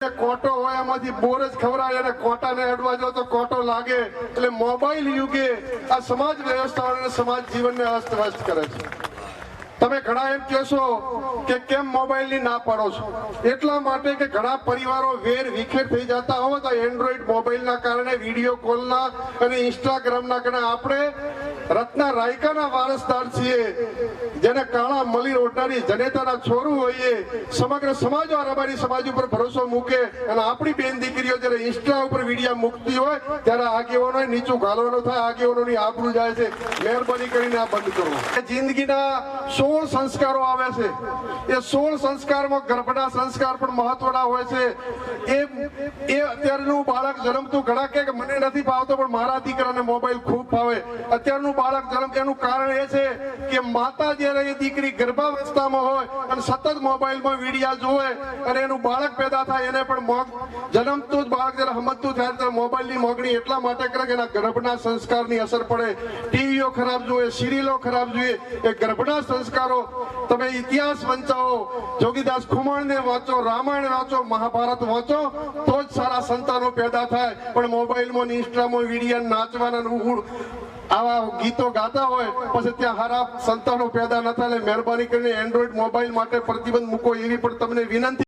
કોટો હોય એમાંથી બોર જ ખવડાય અને કોટાને અડવા જાવ તો કોટો લાગે. એટલે મોબાઈલ યુગે આ સમાજ વ્યવસ્થા સમાજ જીવનને અસ્તવ્યસ્ત કરે છે. તમે ઘણા એમ કહેશો કે કેમ મોબાઈલની ના પાડો છો? એટલા માટે કે ઘણા પરિવારો વેર વિખેર થઈ જતા હોય તો એન્ડ્રોઈડ મોબાઈલના કારણે વીડિયો કોલના અને ઇન્સ્ટાગ્રામના કારણે આપણે રત્ના રાયકાના વારસદાર છીએ. જેને કાળા મલી ઓઢનારી જનેતાના છોરું હોઈએ સમગ્ર સમાજ આ રબારી સમાજ ઉપર ભરોસો મૂકે અને આપણી બેન દીકરીઓ જ્યારે ઇન્સ્ટા ઉપર વિડીયા મૂકતી હોય, ત્યારે આગેવાનો નીચું ઘાલવાનું થાય, આગેવાનોની આબરૂ જાય છે. મહેરબાની કરીને આ બંધ કરો. જિંદગીના સોળ સંસ્કારો આવે છે. એ સોળ સંસ્કારમાં ગર્ભના સંસ્કાર પણ મહત્વના હોય છે. એ એ અત્યારનું બાળક જન્મતું ઘણા કે મને નથી ભાવતો પણ મારા દીકરાને મોબાઈલ ખૂબ ભાવે અત્યારનું બાળક જન્મ, એનું કારણ એ છે કે માતા જ્યારે એ દીકરી ગર્ભાવસ્થામાં હોય અને સતત મોબાઈલમાં વિડીયા જોવે અને એનું બાળક પેદા થાય, એને પણ જન્મતું જ બાળક જયારે સમજતું થાય ત્યારે મોબાઈલની મોગણી એટલા માટે કરે કે એના ગર્ભના સંસ્કારની અસર પડે. ટીવીઓ ખરાબ જોઈએ સિરિયલો ખરાબ જોઈએ એ ગર્ભના સંસ્કારો તમે ઇતિહાસ વંચાવો, જોગીદાસ ખુમાણને વાંચો, રામાયણ વાંચો, મહાભારત વાંચો, તો જ સારા સંતાનો પેદા થાય. પણ મોબાઈલમાં ઇન્સ્ટામાં વિડીયા નાચવાના આવા ગીતો ગાતા હોય, પછી ત્યાં હારા સંતાનો પેદા ન થાય. મહેરબાની કરીને એન્ડ્રોઈડ મોબાઈલ માટે પ્રતિબંધ મૂકો એવી પણ તમને વિનંતી